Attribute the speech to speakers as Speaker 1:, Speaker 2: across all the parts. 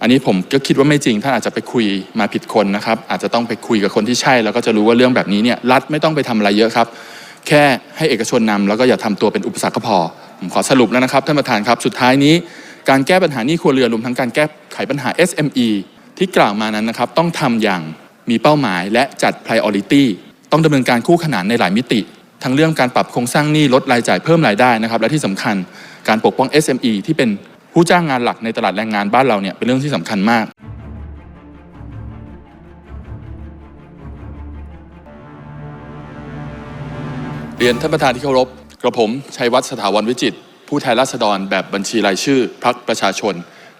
Speaker 1: อันนี้ผมก็คิดว่าไม่จริงท่านอาจจะไปคุยมาผิดคนนะครับ อาจจะต้องไปคุยกับคนที่ใช่ แล้วก็จะรู้ว่าเรื่องแบบนี้เนี่ยรัฐไม่ต้องไปทำอะไรเยอะครับ แค่ให้เอกชนนำแล้วก็อย่าทำตัวเป็นอุปสรรคก็พอผมขอสรุปแล้วนะครับท่านประธานครับสุดท้ายนี้ การแก้ปัญหานี้ครัวเรือนรวมทั้งการแก้ไขปัญหา SME ที่กล่าวมานั้นนะครับต้องทำอย่างมีเป้าหมายและจัด priority ต้องดำเนินการคู่ขนานในหลายมิติ ทั้งเรื่องการปรับโครงสร้างหนี้ลดรายจ่ายเพิ่มรายได้นะครับและที่สำคัญการปกป้อง SME ที่เป็น ผู้จ้างงานหลักในตลาดแรงงานบ้านเราเนี่ยเป็นเรื่องที่สำคัญมาก เรียนท่านประธานที่เคารพกระผมชัยวัฒน์สถาวันวิจิต ผู้แทนราษฎรแบบบัญชีรายชื่อพรรคประชาชน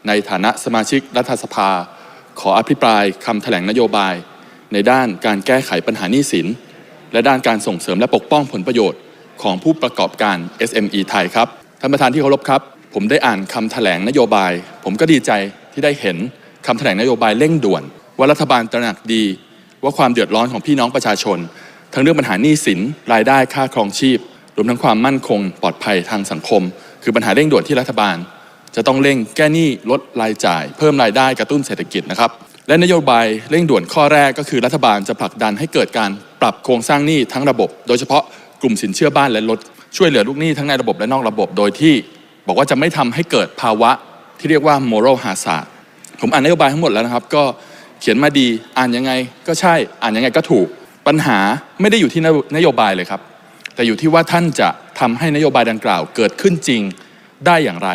Speaker 1: ในฐานะสมาชิกรัฐสภา ขออภิปรายคำแถลงนโยบาย ในด้านการแก้ไขปัญหาหนี้สิน และด้านการส่งเสริมและปกป้องผลประโยชน์ ของผู้ประกอบการ SME ไทยครับท่านประธานที่เคารพครับ ผมได้อ่านคำแถลงนโยบาย ผมก็ดีใจที่ได้เห็นคำแถลงนโยบายเร่งด่วน ว่ารัฐบาลตระหนักดี ว่าความเดือดร้อนของพี่น้องประชาชน ทั้งเรื่องปัญหาหนี้สินรายได้ค่าครองชีพ รวมทั้งความมั่นคง ปลอดภัยทางสังคม คือปัญหาเร่งด่วนที่รัฐบาล จะต้องเร่งแก้หนี้ลดรายจ่าย เพิ่มรายได้กระตุ้นเศรษฐกิจนะครับและนโยบายเร่งด่วนข้อแรกก็คือรัฐบาลจะผลักดันให้เกิดการปรับโครงสร้างหนี้ทั้งระบบ โดยเฉพาะกลุ่มสินเชื่อบ้านและรถช่วยเหลือลูกหนี้ทั้งในระบบและนอกระบบ โดยที่ บอกว่าจะไม่ทำให้เกิดภาวะที่เรียกว่า moral hazard ผมอ่านนโยบายทั้งหมดแล้วนะครับ ก็เขียนมาดีอ่านยังไงก็ใช่อ่านยังไงก็ถูกปัญหาไม่ได้อยู่ที่นโยบายเลยครับ แต่อยู่ที่ว่าท่านจะทำให้นโยบายดังกล่าวเกิดขึ้นจริงได้อย่างไร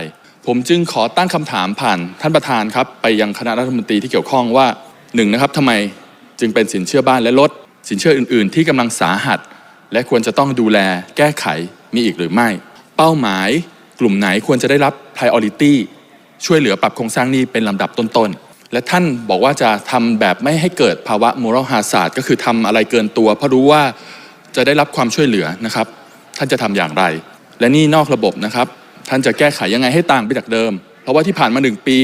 Speaker 1: ผมจึงขอตั้งคำถามผ่านท่านประธานครับ ไปยังคณะรัฐมนตรีที่เกี่ยวข้องว่าหนึ่งนะครับทำไมจึงเป็นสินเชื่อบ้านและรถสินเชื่ออื่น ๆ ที่กำลังสาหัส และควรจะต้องดูแลแก้ไขมีอีกหรือไม่ เป้าหมาย กลุ่มไหนควรจะได้รับ priority ช่วยเหลือปรับโครงสร้างหนี้เป็นลำดับต้นๆ และท่านบอกว่าจะทำแบบไม่ให้เกิดภาวะ moral hazard ก็คือทำอะไรเกินตัว เพราะรู้ว่าจะได้รับความช่วยเหลือนะครับ ท่านจะทำอย่างไร และนี่นอกระบบนะครับ ท่านจะแก้ไขยังไงให้ต่างไปจากเดิม เพราะว่าที่ผ่านมาหนึ่งปี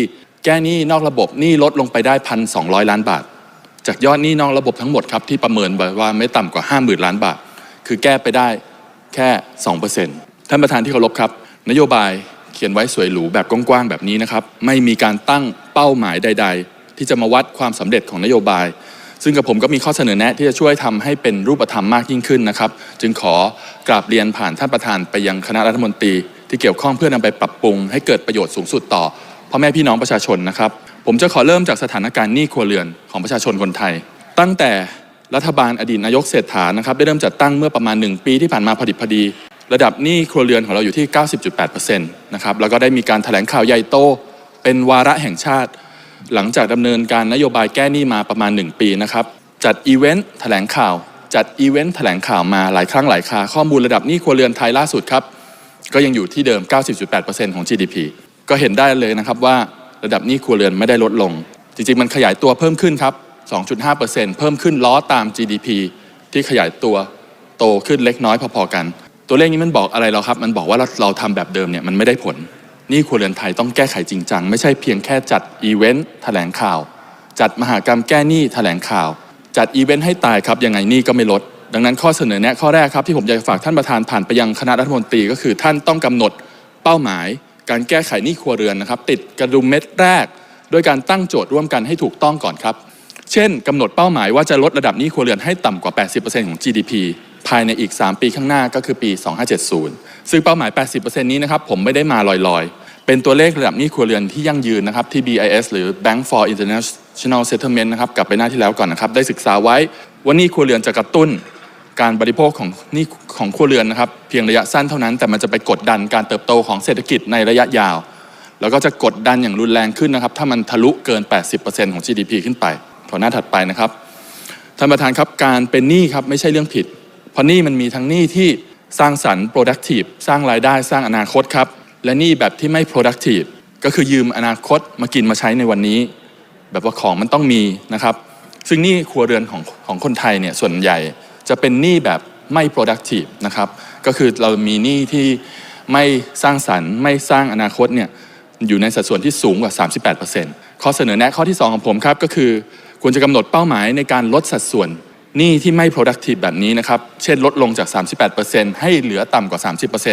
Speaker 1: แก้หนี้นอกระบบหนี้ลดลงไปได้พันสองล้านบาท จากยอดหนี้นอกระบบทั้งหมดครับที่ประเมินไว้ว่าไม่ต่ำกว่า 5 0,000 ล้านบาท คือแก้ไปได้แค่ 2%ท่านประธานที่เคารพครับ นโยบายเขียนไว้สวยหรูแบบกว้างๆแบบนี้นะครับ ไม่มีการตั้งเป้าหมายใด ๆ ที่จะมาวัดความสำเร็จของนโยบาย ซึ่งกับผมก็มีข้อเสนอแนะที่จะช่วยทำให้เป็นรูปธรรมมากยิ่งขึ้นนะครับ จึงขอกราบเรียนผ่านท่านประธานไปยังคณะรัฐมนตรี ที่เกี่ยวข้องเพื่อนำไปปรับปรุง ให้เกิดประโยชน์สูงสุดต่อพ่อแม่พี่น้องประชาชนนะครับ ผมจะขอเริ่มจากสถานการณ์หนี้ครัวเรือนของประชาชนคนไทย ตั้งแต่รัฐบาลอดีตนายกเศรษฐานะครับได้เริ่มจัดตั้งเมื่อประมาณ 1 ปีที่ผ่านมาพอดิบพอดี ระดับหนี้ครัวเรือนของเราอยู่ที่ 90.8%นะครับแล้วก็ได้มีการแถลงข่าวใหญ่โต เป็นวาระแห่งชาติ หลังจากดำเนินการนโยบายแก้หนี้มาประมาณ 1 ปีนะครับจัดอีเวนต์แถลงข่าว จัดอีเวนต์แถลงข่าวมาหลายครั้งหลายคาข้อมูลระดับหนี้ครัวเรือนไทยล่าสุดครับก็ยังอยู่ที่เดิม 90.8%ของ GDP ก็เห็นได้เลยนะครับว่าระดับหนี้ครัวเรือนไม่ได้ลดลง จริงๆ มันขยายตัวเพิ่มขึ้นครับ 2.5%เพิ่มขึ้นล้อตาม GDP ที่ขยายตัวโตขึ้นเล็กน้อยพอๆกัน ตัวเลขนี้มันบอกอะไรเราครับ มันบอกว่าเราเราทำแบบเดิมเนี่ยมันไม่ได้ผล นี้ครัวเรือนไทยต้องแก้ไขจริงจัง ไม่ใช่เพียงแค่จัดอีเวนต์แถลงข่าว จัดมหากรรมแก้หนี้แถลงข่าว จัดอีเวนต์ให้ตายครับ ยังไงหนี้ก็ไม่ลด ดังนั้นข้อเสนอแนะข้อแรกครับที่ผมอยากจะฝากท่านประธานผ่านไปยังคณะรัฐมนตรีก็คือ ท่านต้องกำหนดเป้าหมาย การแก้ไขหนี้ครัวเรือนนะครับ ติดกระดุมเม็ดแรกโดยการตั้งโจทย์ร่วมกันให้ถูกต้องก่อนครับ เช่นกำหนดเป้าหมายว่าจะลดระดับหนี้ครัวเรือนให้ต่ำกว่า 80%ของ GDP ภายในอีก 3 ปีข้างหน้าก็คือปี 2570 ซึ่งเป้าหมาย 80%นี้นะครับผมไม่ได้มาลอยๆ เป็นตัวเลขระดับหนี้ครัวเรือนที่ยั่งยืนนะครับที่ BIS หรือ Bank for International Settlement นะครับกลับไปหน้าที่แล้วก่อนนะครับได้ศึกษาไว้ว่าหนี้ครัวเรือนจะกระตุ้นการบริโภคของนี่ของครัวเรือนนะครับเพียงระยะสั้นเท่านั้น แต่มันจะไปกดดันการเติบโตของเศรษฐกิจในระยะยาว แล้วก็จะกดดันอย่างรุนแรงขึ้นนะครับ ถ้ามันทะลุเกิน 80%ของ GDP ขึ้นไปขอหน้าถัดไปนะครับท่านประธานครับการเป็นหนี้ครับไม่ใช่เรื่องผิด เพราะหนี้มันมีทั้งหนี้ที่สร้างสรรค์ productive สร้างรายได้สร้างอนาคตครับ และหนี้แบบที่ไม่ productive ก็คือยืมอนาคตมากินมาใช้ในวันนี้ แบบว่าของมันต้องมีนะครับ ซึ่งหนี้ครัวเรือนของของคนไทยเนี่ยส่วนใหญ่จะเป็นหนี้แบบไม่ productive นะครับ ก็คือเรามีหนี้ที่ไม่สร้างสรรค์ไม่สร้างอนาคตเนี่ยอยู่ในสัดส่วนที่สูงกว่า 38%ข้อเสนอแนะข้อที่ 2 ของผมครับก็คือ ควรจะกำหนดเป้าหมายในการลดสัดส่วน หนี้ที่ไม่ productive แบบนี้นะครับ เช่นลดลงจาก 38%ให้เหลือต่ำกว่า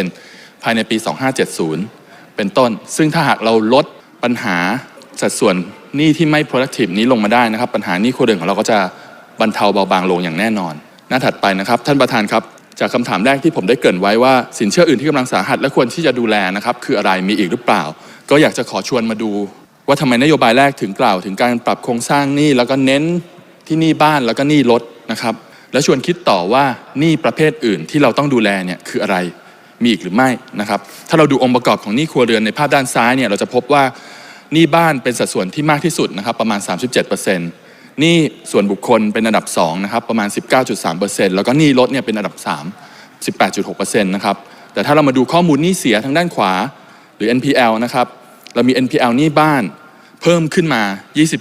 Speaker 1: 30%ภายในปี 2570 เป็นต้น ซึ่งถ้าหากเราลดปัญหาสัดส่วนหนี้ที่ไม่ productive นี้ลงมาได้นะครับ ปัญหาหนี้ครัวเรือนของเราก็จะบรรเทาเบาบางลงอย่างแน่นอน หน้าถัดไปนะครับ ท่านประธานครับ จากคำถามแรกที่ผมได้เกริ่นไว้ว่าสินเชื่ออื่นที่กำลังสาหัสและควรที่จะดูแลนะครับคืออะไรมีอีกหรือเปล่า ก็อยากจะขอชวนมาดู ว่าทำไมนโยบายแรกถึงกล่าว ถึงการปรับโครงสร้างหนี้แล้วก็เน้นที่หนี้บ้านแล้วก็หนี้รถ นะครับ แล้วชวนคิดต่อว่าหนี้ประเภทอื่นที่เราต้องดูแลเนี่ยคืออะไร มีอีกหรือไม่นะครับ ถ้าเราดูองค์ประกอบของหนี้ครัวเรือนในภาพด้านซ้ายเนี่ยเราจะพบว่าหนี้บ้านเป็นสัดส่วนที่มากที่สุดนะครับประมาณ 37%หนี้ส่วนบุคคลเป็นอันดับ2นะครับประมาณ 19.3%แล้วก็หนี้รถเนี่ยเป็นอันดับ 3 18.6%นะครับแต่ถ้าเรามาดูข้อมูลหนี้เสียทางด้านขวาหรือ NPL นะครับเรามี NPL หนี้บ้านเพิ่มขึ้นมา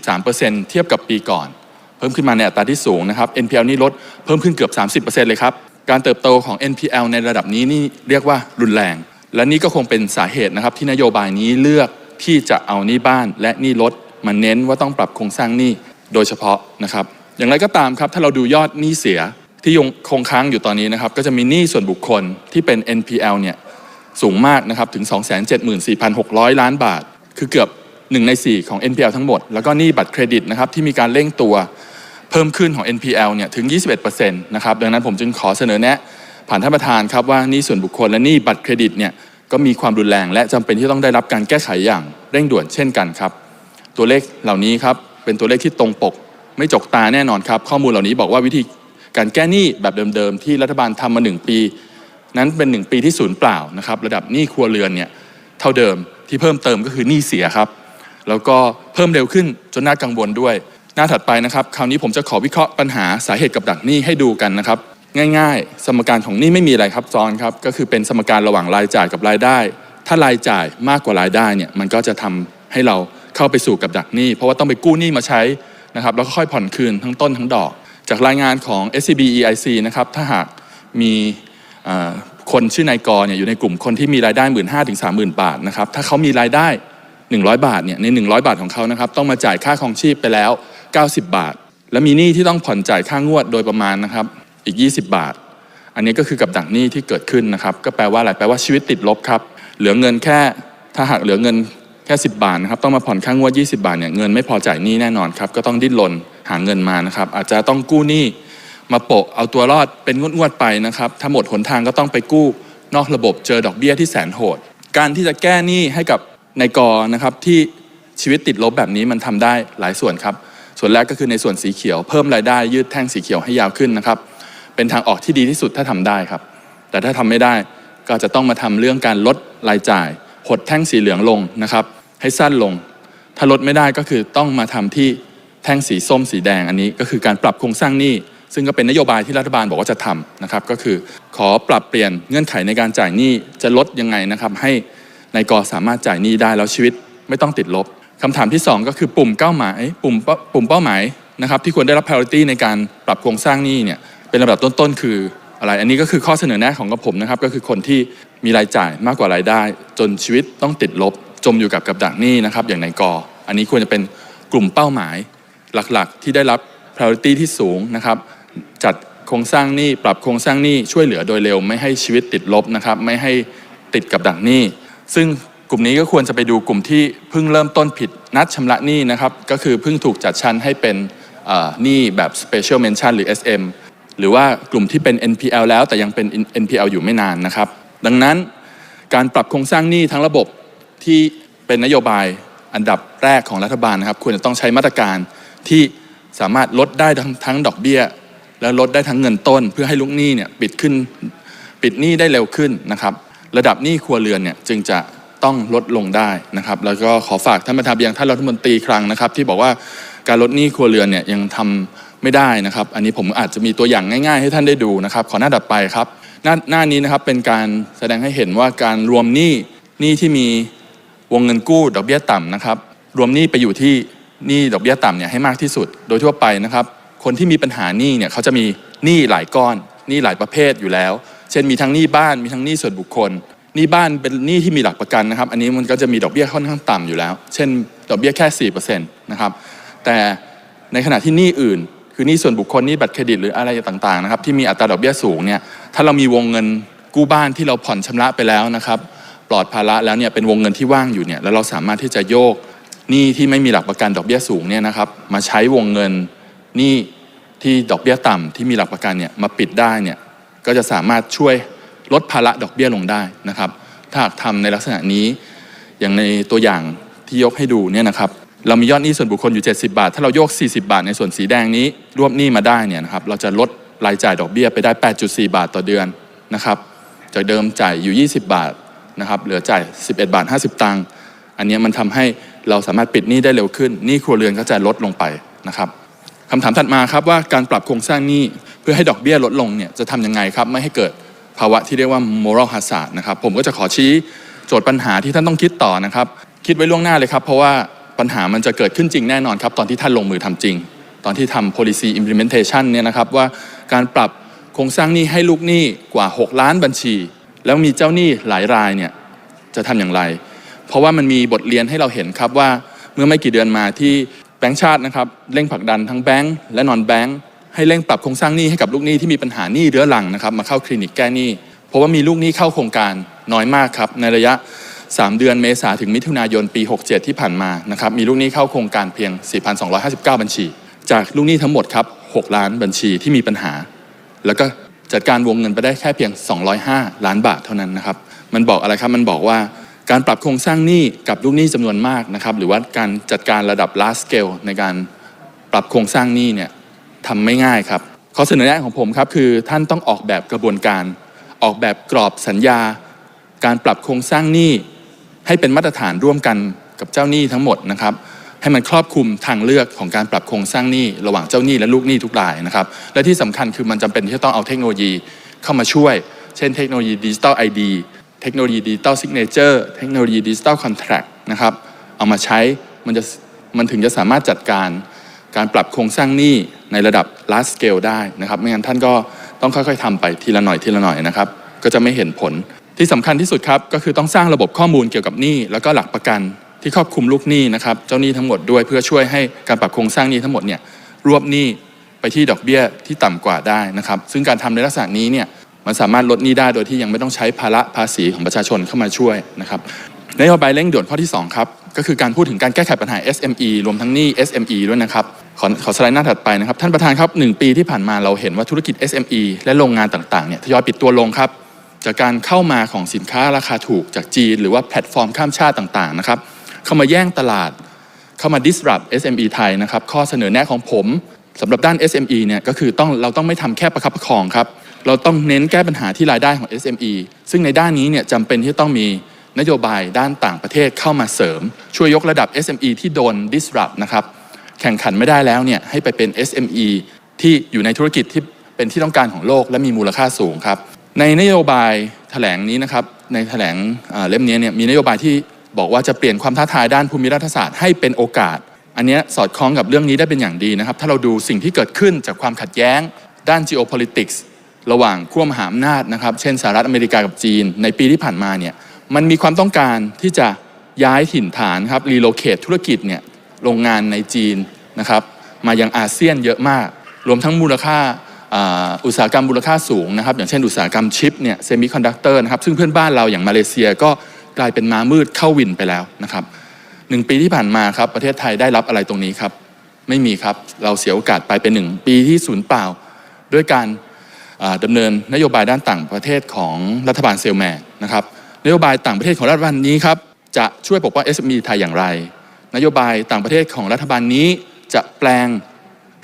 Speaker 1: 23%เทียบกับปีก่อน พิ่มขึ้นมาในอัตราที่สูงนะครับ NPL นี่ลดเพิ่มขึ้นเกือบ 30%เลยครับ การเติบโตของ NPL ในระดับนี้นี่เรียกว่ารุนแรง และนี่ก็คงเป็นสาเหตุนะครับที่นโยบายนี้เลือกที่จะเอานี้บ้านและนี้รถมาเน้นว่าต้องปรับโครงสร้างนี้โดยเฉพาะนะครับ อย่างไรก็ตามครับถ้าเราดูยอดหนี้เสียที่ยงคงค้างอยู่ตอนนี้นะครับก็จะมีหนี้ส่วนบุคคลที่เป็น NPL เนี่ยสูงมากนะครับถึง 274,600 ล้านบาท คือเกือบ 1 ใน 4 ของ NPL ทั้งหมด แล้วก็หนี้บัตรเครดิตนะครับที่มีการเร่งตัว พิ่มขึ้นของ NPL เนี่ยถึง 21%นะครับดังนั้นผมจึงขอเสนอแนะ ผ่านท่านประธานครับว่านี้ส่วนบุคคลและนี้บัตรเครดิตเนี่ยก็มีความรุนแรงและจำเป็นที่ต้องได้รับการแก้ไขอย่างเร่งด่วนเช่นกันครับ ตัวเลขเหล่านี้ครับเป็นตัวเลขที่ตรงปก ไม่จกตาแน่นอนครับ ข้อมูลเหล่านี้บอกว่าวิธีการแก้หนี้แบบเดิมๆ ที่รัฐบาลทำมาหนึ่งปี นั้นเป็นหนึ่งปีที่ศูนย์เปล่านะครับระดับหนี้ครัวเรือนเนี่ยเท่าเดิมที่เพิ่มเติมก็คือหนี้เสียครับ แล้วก็เพิ่มเร็วขึ้นจนน่ากังวลด้วย หน้าถัดไปนะครับคราวนี้ผมจะขอวิเคราะห์ปัญหาสาเหตุกับดักหนี้ให้ดูกันนะครับ ง่ายๆ สมการของหนี้ไม่มีอะไรครับซ้อนครับก็คือเป็นสมการระหว่างรายจ่ายกับรายได้ ถ้ารายจ่ายมากกว่ารายได้เนี่ยมันก็จะทำให้เราเข้าไปสู่กับดักหนี้ เพราะว่าต้องไปกู้หนี้มาใช้นะครับแล้วก็ค่อยผ่อนคืนทั้งต้นทั้งดอก จากรายงานของ SCB EIC นะครับถ้าหากมีคนชื่อนายกเนี่ยอยู่ในกลุ่มคนที่มีรายได้หมื่นห้าถึงสามหมื่นบาทนะครับถ้าเขามีรายได้ 100 บาทเนี่ยใน 100 บาทของเขานะครับต้องมาจ่ายค่าครองชีพไปแล้ว 90 บาท แล้วมีหนี้ที่ต้องผ่อนจ่ายค่างวดโดยประมาณนะครับอีก 20 บาท อันนี้ก็คือกับดักหนี้ที่เกิดขึ้นนะครับ ก็แปลว่าอะไรแปลว่าชีวิตติดลบครับ เหลือเงินแค่ถ้าหากเหลือเงินแค่ 10 บาทนะครับต้องมาผ่อนค่างวด 20 บาทเนี่ยเงินไม่พอจ่ายหนี้แน่นอนครับก็ต้องดิ้นรนหาเงินมานะครับ อาจจะต้องกู้หนี้มาโปะเอาตัวรอดเป็นงวดๆไปนะครับถ้าหมดหนทางก็ต้องไปกู้นอกระบบเจอดอกเบี้ยที่แสนโหด การที่จะแก้หนี้ให้กับในกนะครับที่ชีวิตติดลบแบบนี้มันทำได้หลายส่วนครับ ส่วนแรกก็คือในส่วนสีเขียว เพิ่มรายได้ยืดแท่งสีเขียวให้ยาวขึ้นนะครับ เป็นทางออกที่ดีที่สุดถ้าทำได้ครับ แต่ถ้าทำไม่ได้ก็จะต้องมาทำเรื่องการลดรายจ่ายหดแท่งสีเหลืองลงนะครับ ให้สั้นลง ถ้าลดไม่ได้ก็คือต้องมาทำที่แท่งสีส้มสีแดงอันนี้ก็คือการปรับโครงสร้างหนี้ ซึ่งก็เป็นนโยบายที่รัฐบาลบอกว่าจะทำนะครับ ก็คือขอปรับเปลี่ยนเงื่อนไขในการจ่ายหนี้จะลดยังไงนะครับ ให้นายกสามารถจ่ายหนี้ได้แล้วชีวิตไม่ต้องติดลบ คำถามที่ 2 ก็คือปุ่มเป้าหมายปุ่มปุ่มเป้าหมายนะครับที่ควรได้รับ priority ในการปรับโครงสร้างหนี้เนี่ยเป็นลำดับต้นๆ คืออะไร อันนี้ก็คือข้อเสนอแนะของกับผมนะครับ ก็คือคนที่มีรายจ่ายมากกว่ารายได้ จนชีวิตต้องติดลบ จมอยู่กับกับดักหนี้นะครับ อย่างในกอ อันนี้ควรจะเป็นกลุ่มเป้าหมายหลักๆ ที่ได้รับ priority ที่สูงนะครับ จัดโครงสร้างหนี้ปรับโครงสร้างหนี้ช่วยเหลือโดยเร็ว ไม่ให้ชีวิตติดลบนะครับ ไม่ให้ติดกับดักหนี้ ซึ่ง กลุ่มนี้ก็ควรจะไปดูกลุ่มที่เพิ่งเริ่มต้นผิดนัดชำระหนี้นะครับ ก็คือเพิ่งถูกจัดชั้นให้เป็นหนี้แบบ special mention หรือ SM หรือว่ากลุ่มที่เป็น NPL แล้วแต่ยังเป็น NPL อยู่ไม่นานนะครับ ดังนั้นการปรับโครงสร้างหนี้ทั้งระบบที่เป็นนโยบายอันดับแรกของรัฐบาลนะครับ ควรจะต้องใช้มาตรการที่สามารถลดได้ทั้งทั้งดอกเบี้ย และลดได้ทั้งเงินต้น เพื่อให้ลูกหนี้เนี่ยปิดขึ้นปิดหนี้ได้เร็วขึ้นนะครับ ระดับหนี้ครัวเรือนเนี่ยจึงจะ ต้องลดลงได้นะครับ แล้วก็ขอฝากท่านประธานยังท่านรัฐมนตรีครั้งนะครับ ที่บอกว่าการลดหนี้ครัวเรือนเนี่ยยังทำไม่ได้นะครับ อันนี้ผมอาจจะมีตัวอย่างง่าย ๆ ให้ท่านได้ดูนะครับ ขอหน้าดับไปครับหน้าหน้านี้นะครับเป็นการแสดงให้เห็นว่าการรวมหนี้หนี้ที่มีวงเงินกู้ดอกเบี้ยต่ำนะครับ รวมหนี้ไปอยู่ที่หนี้ดอกเบี้ยต่ำเนี่ยให้มากที่สุด โดยทั่วไปนะครับ คนที่มีปัญหาหนี้เนี่ยเขาจะมีหนี้หลายก้อนหนี้หลายประเภทอยู่แล้ว เช่นมีทั้งหนี้บ้านมีทั้งหนี้ส่วนบุคคล นี้บ้านเป็นหนี้ที่มีหลักประกันนะครับ อันนี้มันก็จะมีดอกเบี้ยค่อนข้างต่ำอยู่แล้ว เช่น ดอกเบี้ยแค่ 4%นะครับ แต่ในขณะที่หนี้อื่น คือหนี้ส่วนบุคคลหนี้บัตรเครดิตหรืออะไรต่างๆนะครับ ที่มีอัตราดอกเบี้ยสูงเนี่ย ถ้าเรามีวงเงินกู้บ้านที่เราผ่อนชำระไปแล้วนะครับ ปลอดภาระแล้วเนี่ยเป็นวงเงินที่ว่างอยู่เนี่ย แล้วเราสามารถที่จะโยกหนี้ที่ไม่มีหลักประกันดอกเบี้ยสูงเนี่ยนะครับ มาใช้วงเงินหนี้ที่ดอกเบี้ยต่ำที่มีหลักประกันเนี่ยมาปิดได้เนี่ย ก็จะสามารถช่วย ลดภาระดอกเบี้ยลงได้นะครับ ถ้าหากทำในลักษณะนี้อย่างในตัวอย่างที่ยกให้ดูเนี่ยนะครับเรามียอดหนี้ส่วนบุคคลอยู่ 70 บาท ถ้าเราโยก 40 บาท ในส่วนสีแดงนี้รวบหนี้มาได้เนี่ยนะครับเราจะลดรายจ่ายดอกเบี้ยไปได้ 8.4 บาทต่อเดือนนะครับจากเดิมจ่ายอยู่ 20 บาทนะครับเหลือจ่าย 11 บาท 50 ตังค์อันนี้มันทำให้เราสามารถปิดหนี้ได้เร็วขึ้นหนี้ครัวเรือนก็จะลดลงไปนะครับคำถามถัดมาครับว่าการปรับโครงสร้างหนี้เพื่อให้ดอกเบี้ยลดลงเนี่ยจะทำยังไงครับไม่ให้เกิด ภาวะที่เรียกว่า moral hazard นะครับผมก็จะขอชี้โจทย์ปัญหาที่ท่านต้องคิดต่อนะครับ คิดไว้ล่วงหน้าเลยครับ เพราะว่าปัญหามันจะเกิดขึ้นจริงแน่นอนครับ ตอนที่ท่านลงมือทำจริง ตอนที่ทำ policy implementation เนี่ยนะครับว่าการปรับโครงสร้างหนี้ให้ลูกหนี้กว่า 6 ล้านบัญชี แล้วมีเจ้าหนี้หลายรายเนี่ยจะทำอย่างไร เพราะว่ามันมีบทเรียนให้เราเห็นครับว่าเมื่อไม่กี่เดือนมาที่แบงก์ชาตินะครับเร่งผลักดันทั้งแบงก์และนอนแบงก์ ให้เร่งปรับโครงสร้างหนี้ให้กับลูกหนี้ที่มีปัญหาหนี้เรื้อรังนะครับมาเข้าคลินิกแก้หนี้ เพราะว่ามีลูกหนี้เข้าโครงการน้อยมากครับในระยะ 3 เดือนเมษาถึงมิถุนายนปี 67 ที่ผ่านมานะครับมีลูกหนี้เข้าโครงการเพียง 4,259 บัญชี จากลูกหนี้ทั้งหมดครับ6ล้านบัญชีที่มีปัญหา แล้วก็จัดการวงเงินไปได้แค่เพียง 205 ล้านบาทเท่านั้นนะครับมันบอกอะไรครับมันบอกว่าการปรับโครงสร้างหนี้กับลูกหนี้จำนวนมากนะครับหรือว่าการจัดการระดับ large scale ในการปรับโครงสร้างหนี้เนี่ย ทำไม่ง่ายครับข้อเสนอแนะของผมครับคือท่านต้องออกแบบกระบวนการ ออกแบบกรอบสัญญา การปรับโครงสร้างหนี้ให้เป็นมาตรฐานร่วมกันกับเจ้าหนี้ทั้งหมดนะครับให้มันครอบคลุมทางเลือกของการปรับโครงสร้างหนี้ระหว่างเจ้าหนี้และลูกหนี้ทุกรายนะครับและที่สำคัญคือมันจำเป็นที่จะต้องเอาเทคโนโลยีเข้ามาช่วย เช่นเทคโนโลยีดิจิตอลไอดีเทคโนโลยีดิจิตอลซิกเนเจอร์เทคโนโลยีดิจิตอลคอนแท็กนะครับเอามาใช้มันจะมันถึงจะสามารถจัดการ การปรับโครงสร้างหนี้ในระดับ large scale ได้นะครับ ไม่งั้นท่านก็ต้องค่อยๆทำไปทีละหน่อยทีละหน่อยนะครับ ก็จะไม่เห็นผลที่สำคัญที่สุดครับก็คือต้องสร้างระบบข้อมูลเกี่ยวกับหนี้แล้วก็หลักประกันที่ครอบคลุมลูกหนี้นะครับเจ้าหนี้ทั้งหมดด้วยเพื่อช่วยให้การปรับโครงสร้างหนี้ทั้งหมดเนี่ยรวบหนี้ไปที่ดอกเบี้ยที่ต่ำกว่าได้นะครับ ซึ่งการทำในลักษณะนี้เนี่ยมันสามารถลดหนี้ได้โดยที่ยังไม่ต้องใช้ภาระภาษีของประชาชนเข้ามาช่วยนะครับนโยบายเร่งด่วนข้อที่สองครับ ก็คือการพูดถึงการแก้ไขปัญหา SME รวมทั้งหนี้ SME ด้วยนะครับขอขอสไลด์หน้าถัดไปนะครับ ท่านประธานครับหนึ่งปีที่ผ่านมาเราเห็นว่าธุรกิจ SME และโรงงานต่างๆเนี่ยทยอยปิดตัวลงครับ จากการเข้ามาของสินค้าราคาถูกจากจีน หรือว่าแพลตฟอร์มข้ามชาติต่างๆนะครับเข้ามาแย่งตลาด เข้ามา disrupt SME ไทยนะครับข้อเสนอแนะของผมสำหรับด้าน SME เนี่ยก็คือต้องเราต้องไม่ทำแค่ประคับประคองครับเราต้องเน้นแก้ปัญหาที่รายได้ของ SME ซึ่งในด้านนี้เนี่ยจำเป็นที่ต้องมี นโยบายด้านต่างประเทศเข้ามาเสริม ช่วยยกระดับ SME ที่โดน disrupt นะครับแข่งขันไม่ได้แล้วเนี่ยให้ไปเป็น SME ที่อยู่ในธุรกิจที่เป็นที่ต้องการของโลกและมีมูลค่าสูงครับ ในนโยบายแถลงนี้นะครับในแถลงเล่มนี้เนี่ยมีนโยบายที่บอกว่าจะเปลี่ยนความท้าทายด้านภูมิรัฐศาสตร์ให้เป็นโอกาส อันนี้สอดคล้องกับเรื่องนี้ได้เป็นอย่างดีนะครับ ถ้าเราดูสิ่งที่เกิดขึ้นจากความขัดแย้ง ด้าน geopolitics ระหว่างขั้วมหาอำนาจนะครับ เช่นสหรัฐอเมริกากับจีน ในปีที่ผ่านมาเนี่ย มันมีความต้องการที่จะย้ายถิ่นฐานครับรีโลเคทธุรกิจเนี่ยโรงงานในจีนนะครับมายังอาเซียนเยอะมาก รวมทั้งมูลค่าอุตสาหกรรมมูลค่าสูงนะครับอย่างเช่นอุตสาหกรรมชิปเนี่ยเซมิคอนดักเตอร์นะครับซึ่งเพื่อนบ้านเราอย่างมาเลเซียก็กลายเป็นม้ามืดเข้าวินไปแล้วนะครับหนึ่งปีที่ผ่านมาครับประเทศไทยได้รับอะไรตรงนี้ครับ ไม่มีครับเราเสียโอกาสไปเป็นหนึ่งปีที่ศูนย์เปล่า ด้วยการอ่าดำเนินนโยบายด้านต่างประเทศของรัฐบาลเซลแมนนะครับ นโยบายต่างประเทศของรัฐบาลนี้ครับจะช่วยปกป้อง SME ไทยอย่างไร นโยบายต่างประเทศของรัฐบาลนี้จะแปลง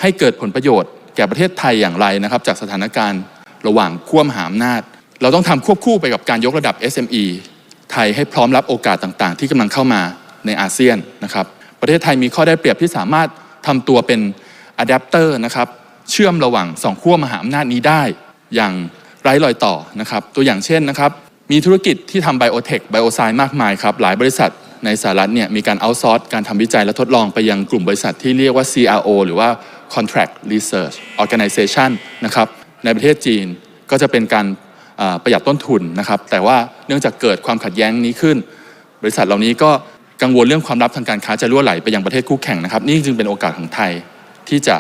Speaker 1: ให้เกิดผลประโยชน์แก่ประเทศไทยอย่างไรนะครับ จากสถานการณ์ระหว่างขั้วมหาอำนาจ เราต้องทำควบคู่ไปกับการยกระดับ SME ไทยให้พร้อมรับโอกาสต่างๆ ที่กำลังเข้ามาในอาเซียนนะครับ ประเทศไทยมีข้อได้เปรียบที่สามารถทำตัวเป็นอะแดปเตอร์นะครับเชื่อมระหว่างสองขั้วมหาอำนาจนี้ได้ อย่างไร้รอยต่อนะครับ ตัวอย่างเช่นนะครับ มีธุรกิจที่ทำไบโอเทคไบโอไซน์มากมายครับ หลายบริษัทในสหรัฐเนี่ยมีการเอาซอร์สการทำวิจัยและทดลองไปยังกลุ่มบริษัทที่เรียกว่า CRO หรือว่า Contract Research Organization นะครับ ในประเทศจีนก็จะเป็นการประหยัดต้นทุนนะครับ แต่ว่าเนื่องจากเกิดความขัดแย้งนี้ขึ้น บริษัทเหล่านี้ก็กังวลเรื่องความลับทางการค้าจะรั่วไหลไปยังประเทศคู่แข่งนะครับ นี่จึงเป็นโอกาสของไทยที่จะ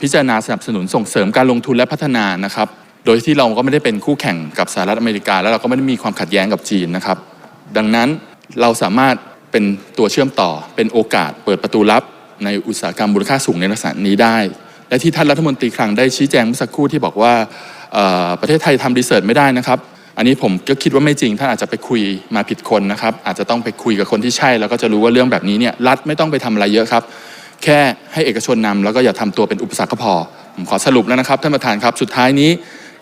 Speaker 1: พิจารณาสนับสนุนส่งเสริมการลงทุนและพัฒนานะครับ โดยที่เราก็ไม่ได้เป็นคู่แข่งกับสหรัฐอเมริกา แล้วเราก็ไม่ได้มีความขัดแย้งกับจีนนะครับ ดังนั้นเราสามารถเป็นตัวเชื่อมต่อเป็นโอกาสเปิดประตูลับในอุตสาหกรรมมูลค่าสูงในลักษณะนี้ได้ และที่ท่านรัฐมนตรีคลังได้ชี้แจงเมื่อสักครู่ที่บอกว่าประเทศไทยทำรีเสิร์ชไม่ได้นะครับ อันนี้ผมก็คิดว่าไม่จริงท่านอาจจะไปคุยมาผิดคนนะครับ อาจจะต้องไปคุยกับคนที่ใช่ แล้วก็จะรู้ว่าเรื่องแบบนี้เนี่ยรัฐไม่ต้องไปทำอะไรเยอะครับ แค่ให้เอกชนนำแล้วก็อย่าทำตัวเป็นอุปสรรคก็พอผมขอสรุปแล้วนะครับท่านประธานครับ สุดท้ายนี้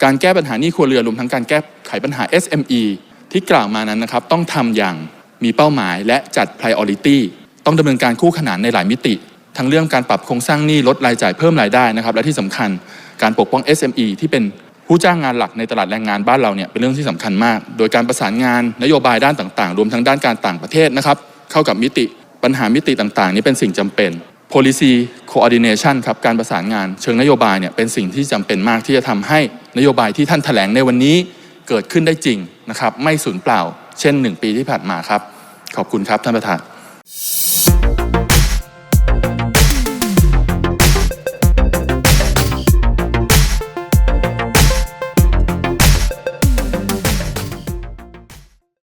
Speaker 1: การแก้ปัญหานี้ครัวเรือนรวมทั้งการแก้ไขปัญหา SME ที่กล่าวมานั้นนะครับต้องทำอย่างมีเป้าหมายและจัด priority ต้องดำเนินการคู่ขนานในหลายมิติ ทั้งเรื่องการปรับโครงสร้างหนี้ลดรายจ่ายเพิ่มรายได้นะครับและที่สำคัญการปกป้อง SME ที่เป็นผู้จ้างงานหลักในตลาดแรงงานบ้านเราเนี่ยเป็นเรื่องที่สำคัญมาก โดยการประสานงานนโยบายด้านต่างๆ รวมทั้งด้านการต่างประเทศนะครับเข้ากับมิติปัญหามิติต่างๆ นี้เป็นสิ่งจำเป็น policy coordination ครับการประสานงานเชิงนโยบายเนี่ยเป็นสิ่งที่จำเป็นมากที่จะทำให้ นโยบายที่ท่านแถลงในวันนี้เกิดขึ้นได้จริงนะครับ ไม่สูญเปล่า เช่นหนึ่งปีที่ผ่านมาครับ ขอบคุณครับท่านประธาน